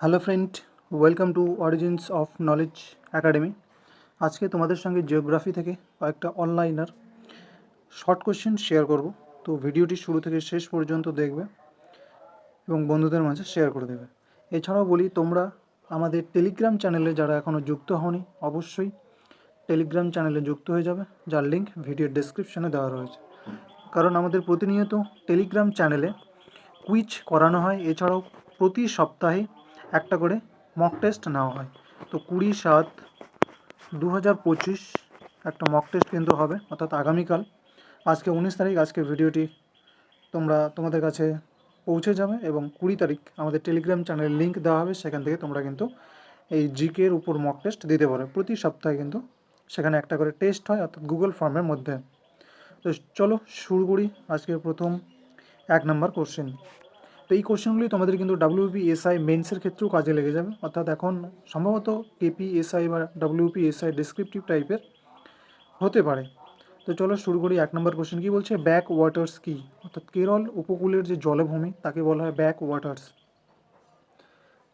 Hello friend welcome to origins of knowledge academy আজকে তোমাদের সঙ্গে জিওগ্রাফি থেকে কয়েকটা অনলাইনার শর্ট কোশ্চেন শেয়ার করব। তো ভিডিওটি শুরু থেকে শেষ পর্যন্ত দেখবে এবং বন্ধুদের মাঝে শেয়ার করে দেবে। এছাড়াও বলি, তোমরা আমাদের টেলিগ্রাম চ্যানেলে যারা এখনও যুক্ত হওনি, অবশ্যই টেলিগ্রাম চ্যানেলে যুক্ত হয়ে যাবে, যার লিঙ্ক ভিডিওর ডেসক্রিপশনে দেওয়া রয়েছে। কারণ আমাদের প্রতিনিয়ত টেলিগ্রাম চ্যানেলে কুইজ করানো হয়। এছাড়াও প্রতি সপ্তাহে একটা করে মক টেস্ট নেওয়া হয়। তো কুড়ি সাত দু একটা মক টেস্ট কিন্তু হবে, অর্থাৎ আগামীকাল। আজকে উনিশ তারিখ, আজকে ভিডিওটি তোমরা, তোমাদের কাছে পৌঁছে যাবে এবং কুড়ি তারিখ আমাদের টেলিগ্রাম চ্যানেলের লিঙ্ক দেওয়া হবে, সেখান থেকে তোমরা কিন্তু এই জিকের উপর মক টেস্ট দিতে পারো। প্রতি সপ্তাহে কিন্তু সেখানে একটা করে টেস্ট হয়, অর্থাৎ গুগল ফর্মের মধ্যে। তো চলো শুরু করি আজকের প্রথম এক নম্বর কোশ্চেন তো এই কোশ্চেনগুলি তোমাদের কিন্তু ডাব্লিউপি এসআই মেন্সের ক্ষেত্রেও কাজে লেগে যাবে। অর্থাৎ এখন সম্ভবত কেপি এসআই বা ডাব্লিউপি এসআই ডিসক্রিপটিভ টাইপের হতে পারে। তো চলো শুরু করি। এক নম্বর কোশ্চেন কী বলছে? ব্যাক ওয়াটার্স কী অর্থাৎ কেরল উপকূলের যে জলভূমি, তাকে বলা হয় ব্যাক ওয়াটার্স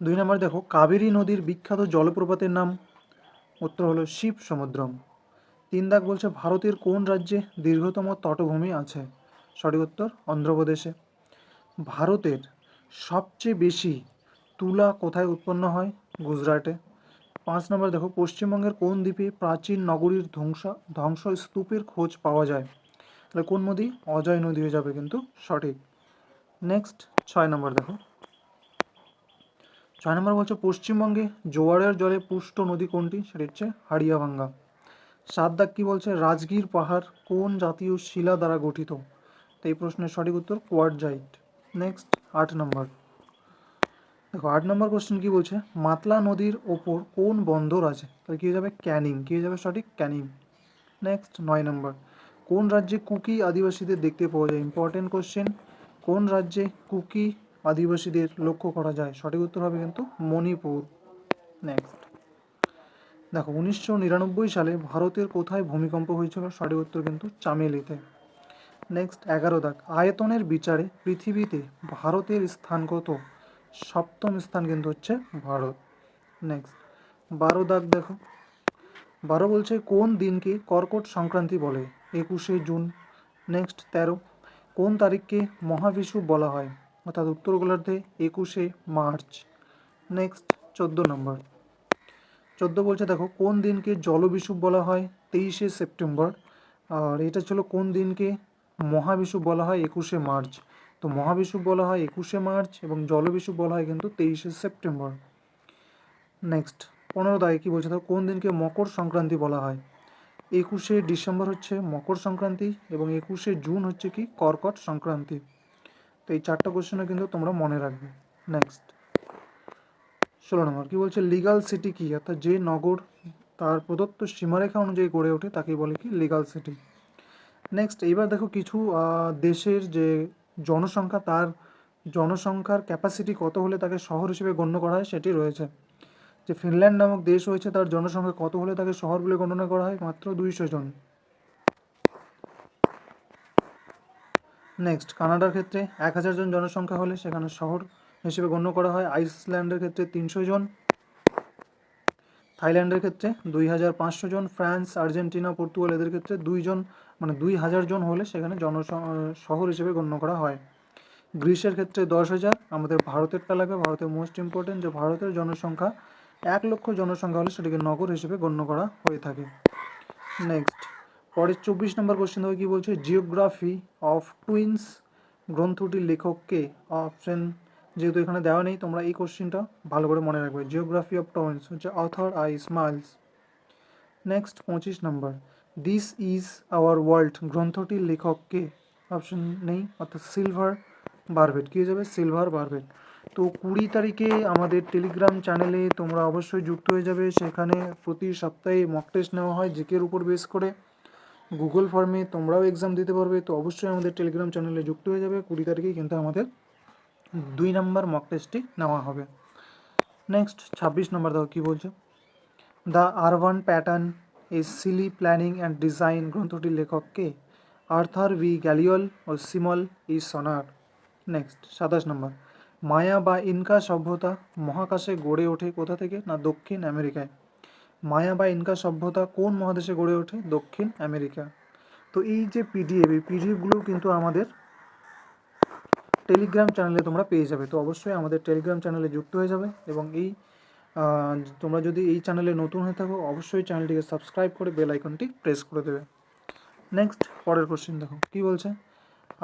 দুই নম্বর দেখো, কাবেরী নদীর বিখ্যাত জলপ্রপাতের নাম, উত্তর হলো শিব সমুদ্রম তিন দাগ বলছে, ভারতের কোন রাজ্যে দীর্ঘতম তটভূমি আছে? সঠিক উত্তর, অন্ধ্রপ্রদেশে। ভারতের সবচেয়ে বেশি তুলা কোথায় উৎপন্ন হয়? গুজরাটে। পাঁচ নম্বর দেখো, পশ্চিমবঙ্গের কোন দ্বীপে প্রাচীন নগরীর ধ্বংস ধ্বংস স্তূপের খোঁজ পাওয়া যায়? তাহলে কোন নদী? অজয় নদী হয়ে যাবে কিন্তু সঠিক। নেক্সট, ছয় নম্বর দেখো। ছয় নম্বর বলছে, পশ্চিমবঙ্গে জোয়ারের জলে পুষ্ট নদী কোনটি? সেটি হচ্ছে হাড়িয়াভাঙ্গা সাত দাগ কী বলছে? রাজগীর পাহাড় কোন জাতীয় শিলা দ্বারা গঠিত? তো এই প্রশ্নের সঠিক উত্তর কোয়ার্ডজাইট নেক্সট আট নম্বর দেখো, আট নম্বর কোশ্চেন কী বলছে? মাতলা নদীর ওপর কোন বন্দর আছে? তাহলে কী হয়ে যাবে? ক্যানিং। কী হয়ে যাবে? সঠিক ক্যানিং। নেক্সট নয় নম্বর কোন রাজ্যে কুকি আদিবাসীদের দেখতে পাওয়া যায়? ইম্পর্টেন্ট কোশ্চেন কোন রাজ্যে কুকি আদিবাসীদের লক্ষ্য করা যায়? সঠিক উত্তর হবে কিন্তু মণিপুর। নেক্সট দেখো, উনিশশো নিরানব্বই সালে ভারতের কোথায় ভূমিকম্প হয়েছিল? সঠিক উত্তর কিন্তু চামেলিতে। নেক্সট এগারো দাগ। আয়তনের বিচারে পৃথিবীতে ভারতের স্থান কত সপ্তম স্থান কিন্তু হচ্ছে ভারত। নেক্সট, বারো দাগ দেখো। বারো বলছে কোন দিনকে কর্কট সংক্রান্তি বলে? একুশে জুন। নেক্সট, তেরো। কোন তারিখকে মহাবিষু বলা হয়? অর্থাৎ উত্তর গোলার্ধে একুশে মার্চ। নেক্সট, চোদ্দ নম্বর। চোদ্দ বলছে দেখো, কোন দিনকে জলবিষুব বলা হয়? তেইশে সেপ্টেম্বর। আর এটা ছিল কোন দিনকে মহাবিষুব বলা হয় একুশে মার্চ। তো মহাবিষুব বলা হয় একুশে মার্চ এবং জলবিষুব বলা হয় কিন্তু তেইশে সেপ্টেম্বর। নেক্সট পনেরো দাগে কী বলছে? কোন দিনকে মকর সংক্রান্তি বলা হয়? একুশে ডিসেম্বর হচ্ছে মকর সংক্রান্তি এবং একুশে জুন হচ্ছে কি কর্কট সংক্রান্তি। তো এই চারটা কোশ্চেনও কিন্তু তোমরা মনে রাখবে। নেক্সট ষোলো নম্বর, কী বলছে? লিগাল সিটি কি? অর্থাৎ যে নগর, তার প্রদত্ত সীমারেখা অনুযায়ী গড়ে ওঠে তাকে বলে কি লিগাল সিটি নেক্সট এইবার দেখো কিছু দেশের যে জনসংখ্যা, তার জনসংখ্যার ক্যাপাসিটি কত হলে তাকে শহর হিসেবে গণ্য করা হয় সেটি রয়েছে। যে ফিনল্যান্ড নামক দেশ রয়েছে তার জনসংখ্যা কত হলে তাকে শহর বলে গণনা করা হয়? মাত্র দুইশো জন। নেক্সট কানাডার ক্ষেত্রে এক হাজার জন জনসংখ্যা হলে সেখানে শহর হিসেবে গণ্য করা হয়। আইসল্যান্ডের ক্ষেত্রে তিনশো জন। থাইল্যান্ডের ক্ষেত্রে দুই হাজার পাঁচশো জন। ফ্রান্স আর্জেন্টিনা পর্তুগাল এদের ক্ষেত্রে দুইজন মানে দুই হাজার জন হলে সেখানে জন শহর হিসেবে গণ্য করা হয়। গ্রিসের ক্ষেত্রে দশ হাজার, আমাদের ভারতেরটা লাগবে ভারতের মোস্ট ইম্পর্টেন্ট যে ভারতের জনসংখ্যা, এক লক্ষ জনসংখ্যা হলে সেটাকে নগর হিসেবে গণ্য করা হয়ে থাকে। নেক্সট পরের চব্বিশ নম্বর কোশ্চেন হবে কী বলছে? জিওগ্রাফি অফ টুইন্স গ্রন্থটির লেখককে অপশন যেহেতু এখানে দেওয়া নেই, তোমরা এই কোশ্চেনটা ভালো করে মনে রাখবে। জিওগ্রাফি অফ টুইন্স হচ্ছে অথর আই স্মাইলস নেক্সট পঁচিশ নম্বর। দিস ইজ আওয়ার ওয়ার্ল্ড গ্রন্থটির লেখককে অপশন নেই, অর্থাৎ সিলভার বারবেট কী হয়ে যাবে? সিলভার বারবেট তো কুড়ি তারিখে আমাদের টেলিগ্রাম চ্যানেলে তোমরা অবশ্যই যুক্ত হয়ে যাবে। সেখানে প্রতি সপ্তাহে মক টেস্ট নেওয়া হয় জিকের উপর বেস করে। গুগল ফর্মে তোমরাও এক্সাম দিতে পারবে। তো অবশ্যই আমাদের টেলিগ্রাম চ্যানেলে যুক্ত হয়ে যাবে। কুড়ি তারিখে কিন্তু আমাদের দুই নম্বর মক টেস্টটি নেওয়া হবে। নেক্সট ছাব্বিশ নম্বর দাও কী বলছে। The urban pattern is city planning and design গ্রন্থটির লেখককে আর্থার ভি গ্যালিওল ও সিমল ই সনার। নেক্সট, সাতাশ নম্বর। মায়া বা ইনকা সভ্যতা মহাকাশে গড়ে ওঠে কোথা থেকে না দক্ষিণ আমেরিকায়? মায়া বা ইনকা সভ্যতা কোন মহাদেশে গড়ে ওঠে? দক্ষিণ আমেরিকা। তো এই যে পিডিএফ, এই পিডিএফগুলো কিন্তু আমাদের টেলিগ্রাম চ্যানেলে তোমরা পেয়ে যাবে। তো অবশ্যই আমাদের টেলিগ্রাম চ্যানেলে যুক্ত হয়ে যাবে এবং এই তোমরা যদি এই চ্যানেলে নতুন হয়ে থাকো, অবশ্যই চ্যানেলটিকে সাবস্ক্রাইব করে বেল আইকনটি প্রেস করে দেবে। নেক্সট পরের কোশ্চেন দেখো। কি বলছে?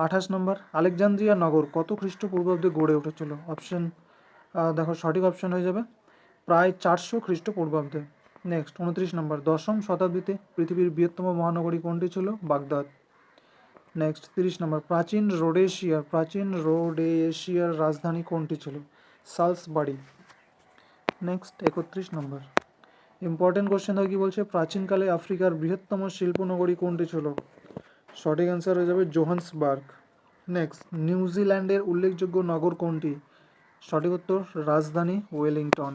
আঠাশ নম্বর, আলেকজান্দ্রিয়া নগর কত খ্রিস্টপূর্বাব্দে গড়ে উঠেছিল? অপশন দেখো, সঠিক অপশন হয়ে যাবে। প্রায় চারশো খ্রিস্টপূর্বাব্দে নেক্সট উনত্রিশ নম্বর, দশম শতাব্দীতে পৃথিবীর বৃহত্তম মহানগরী কোনটি ছিল? বাগদাদ। নেক্সট তিরিশ নম্বর, প্রাচীন রোডেশিয়ার প্রাচীন রোডেশিয়ার রাজধানী কোনটি ছিল? সালসবাড়ি। নেক্সট একত্রিশ নম্বর ইম্পর্টেন্ট কোশ্চেন দেখো কি বলছে? প্রাচীনকালে আফ্রিকার বৃহত্তম শিল্পনগরী কোনটি ছিল? সঠিক অ্যান্সার হয়ে যাবে জোহান্সবার্গ। নেক্সট নিউজিল্যান্ডের উল্লেখযোগ্য নগর কোনটি? সঠিক উত্তর, রাজধানী ওয়েলিংটন।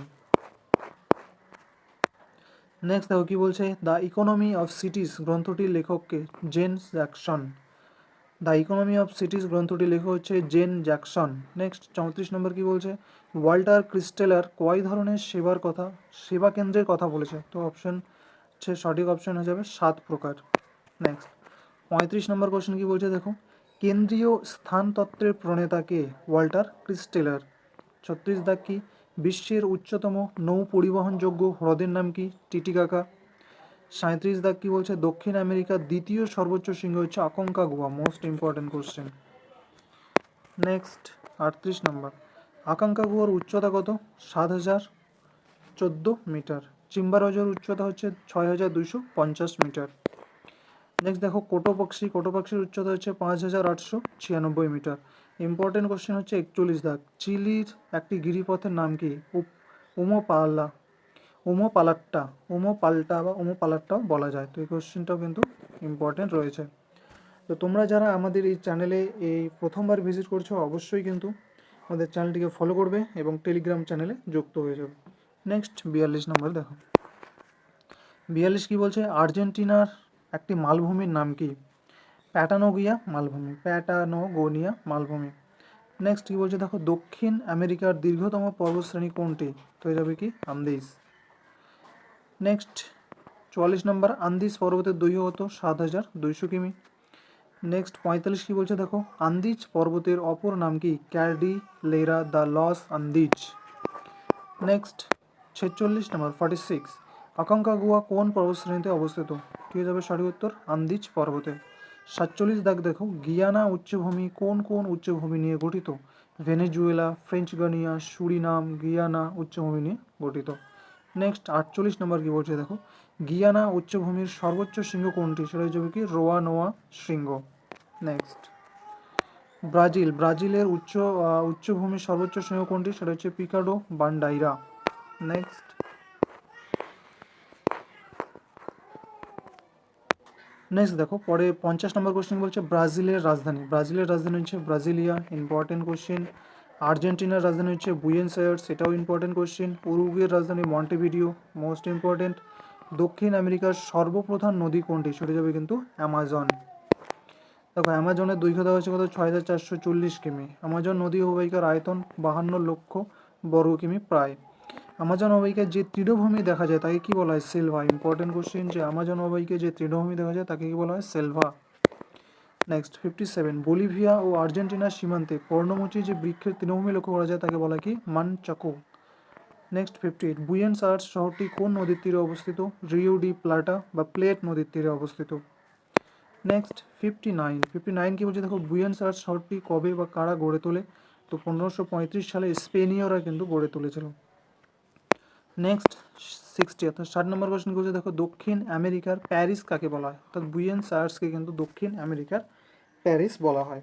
নেক্সট দেখো কি বলছে? দ্য ইকোনমি অফ সিটিজ গ্রন্থটির লেখককে Jane Jackson. The economy of cities গ্রন্থটির লেখক হচ্ছে জেন জ্যাকসন। নেক্সট, চৌত্রিশ নম্বর কি বলছে? ওয়াল্টার ক্রিস্টেলার কয় ধরনের সেবার কথা, সেবা কেন্দ্রের কথা বলেছে? তো অপশন হচ্ছে, সঠিক অপশন হয়ে যাবে সাত প্রকার। নেক্সট, পঁয়ত্রিশ নম্বর কোশ্চেন কি বলছে? দেখো, কেন্দ্রীয় স্থানতত্ত্বের প্রণেতাকে ওয়াল্টার ক্রিস্টেলার। ছত্রিশ দাগ কি? বিশ্বের উচ্চতম নৌ পরিবহনযোগ্য হ্রদের নাম কি? টিটিকাকা সাঁত্রিশ দাগ কি বলছে? দক্ষিণ আমেরিকার দ্বিতীয় সর্বোচ্চ শৃঙ্গ হচ্ছে আকঙ্কা গুহা মোস্ট ইম্পর্টেন্ট কোশ্চেন নেক্সট আটত্রিশ নম্বর আকাঙ্ক্ষা গুহার উচ্চতা কত? সাত হাজার চোদ্দ মিটার। চিম্বারজের উচ্চতা হচ্ছে ছয় হাজার দুইশো পঞ্চাশ মিটার। নেক্সট দেখো কোটোপক্ষী কোটোপক্ষীর উচ্চতা হচ্ছে পাঁচ হাজার আটশো ছিয়ানব্বই মিটার। ইম্পর্টেন্ট কোশ্চেন হচ্ছে একচল্লিশ দাগ। চিলির একটি গিরিপথের নাম কি? উপ- উমোপাল্লা ওমো পাল্টা বা ওমো উমোপালাট্টাও বলা যায়। তো এই কোশ্চেনটাও কিন্তু ইম্পর্টেন্ট রয়েছে। তো তোমরা যারা আমাদের এই চ্যানেলে এই প্রথমবার ভিজিট করছ, অবশ্যই কিন্তু আমাদের চ্যানেলটিকে ফলো করবে এবং টেলিগ্রাম চ্যানেলে যুক্ত হয়ে যাবে। নেক্সট বিয়াল্লিশ নম্বর দেখো। বিয়াল্লিশ কি বলছে? আর্জেন্টিনার একটি মালভূমির নাম কি? প্যাটানোগিয়া মালভূমি, প্যাটানোগোনিয়া মালভূমি। নেক্সট কি বলছে? দেখো, দক্ষিণ আমেরিকার দীর্ঘতম পর্বতশ্রেণী কোনটি? তো হয়ে যাবে কি? আন্দিজ নেক্সট, চুয়াল্লিশ নম্বর, আন্দিজ পর্বতের দৈর্ঘ্য কত সাত হাজার দুইশো কিমি। নেক্সট, পঁয়তাল্লিশ কি বলছে দেখো? আন্দিজ পর্বতের অপর নাম কি? Cordillera, the Los Andes. Next, ছেচল্লিশ নম্বর, ফর্টি সিক্স। আকাঙ্ক্ষা গুহা কোন পর্বতশ্রেণীতে অবস্থিত? কি হয়ে যাবে সঠিক উত্তর? আন্দিজ পর্বতে। সাতচল্লিশ দাগ দেখো, গিয়ানা উচ্চভূমি কোন কোন উচ্চভূমি নিয়ে গঠিত? Venezuela, French Guiana, Suriname, Guyana উচ্চভূমি নিয়ে গঠিত। নেক্সট আটচল্লিশ নম্বর কি বলছে দেখো? গিয়ানা উচ্চভূমির সর্বোচ্চ শৃঙ্গ কোনটি? সেটা হচ্ছে কি রোয়া নোয়া শৃঙ্গ। নেক্সট। ব্রাজিল, ব্রাজিলের উচ্চ উচ্চভূমির সর্বোচ্চ শৃঙ্গ কোনটি? সেটা হচ্ছে পিকাডো বান্ডাইরা। নেক্সট। নেক্সট দেখো, পরে পঞ্চাশ নম্বর কোশ্চেন বলছে ব্রাজিলের রাজধানী। ব্রাজিলের রাজধানী হচ্ছে ব্রাজিলিয়া। ইম্পর্টেন্ট কোশ্চেন আর্জেন্টিনার রাজধানী হচ্ছে বুয়েন্স আয়ার্স, সেটাও ইম্পর্টেন্ট কোশ্চেন উরুগুয়ের রাজধানী মন্টেভিডিও মোস্ট ইম্পর্টেন্ট দক্ষিণ আমেরিকার সর্বপ্রধান নদী কোনটি? সেটা যাবে কিন্তু অ্যামাজন। দেখো, অ্যামাজনের দৈর্ঘ্য দেওয়া হচ্ছে কত? ছয় হাজার চারশো চল্লিশ কিমি। অ্যামাজন নদী অববাহিকার আয়তন বাহান্ন লক্ষ বর্গ কিমি প্রায়। অ্যামাজন অববাহিকায় যে তৃণভূমি দেখা যায়, তাকে কি বলা হয়? সেলভা ইম্পর্টেন্ট কোশ্চেন যে, অ্যামাজন অববাহিকায় যে তৃণভূমি দেখা যায়, তাকে কি বলা হয়? Selva next fifty seven Bolivia ও আর্জেন্টিনার সীমান্তে পর্ণমোচী যে বৃক্ষের তৃণভূমি লক্ষ্য করা যায় তাকে বলা কি? মানচাকো next fifty eight Buenos Aires শহরটি কোন নদীর তীরে অবস্থিত? রিও ডি প্লাটা বা প্লেট নদীর তীরে অবস্থিত। Next fifty nine fifty nine কি বলছে? দেখো বুয়েন্স আয়ার্স শহরটি কবে বা কারা গড়ে তোলে? তো পনেরোশো সালে স্পেনীয়রা কিন্তু গড়ে তুলেছিল। নেক্সট সিক্সটি অর্থাৎ ষাট নম্বর কোশ্চেন করছে দেখো, দক্ষিণ আমেরিকার প্যারিস কাকে বলা হয়? অর্থাৎ বুয়েন্স আয়ার্সকে কিন্তু দক্ষিণ আমেরিকার প্যারিস বলা হয়।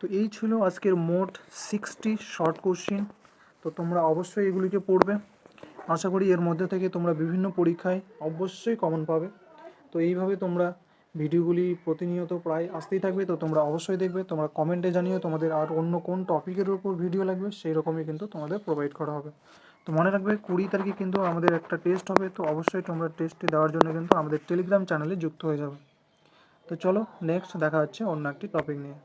তো এই ছিল আজকের মোট সিক্সটি শর্ট কোশ্চেন তো তোমরা অবশ্যই এগুলিকে পড়বে। আশা করি এর মধ্যে থেকে তোমরা বিভিন্ন পরীক্ষায় অবশ্যই কমন পাবে। তো এইভাবে তোমরা ভিডিওগুলি প্রতিনিয়ত প্রায় আসতেই থাকবে। তো তোমরা অবশ্যই দেখবে, তোমরা কমেন্টে জানিও তোমাদের আর অন্য কোন টপিকের উপর ভিডিও লাগবে সেই রকমই কিন্তু তোমাদের প্রোভাইড করা হবে। তো মনে রাখবে কুড়ি তারিখে কিন্তু আমাদের একটা টেস্ট হবে, তো অবশ্যই তোমরা টেস্টটি দেওয়ার জন্য কিন্তু আমাদের টেলিগ্রাম চ্যানেলে যুক্ত হয়ে যাবে। তো চলো নেক্সট দেখা হচ্ছে অন্য একটি টপিক নিয়ে।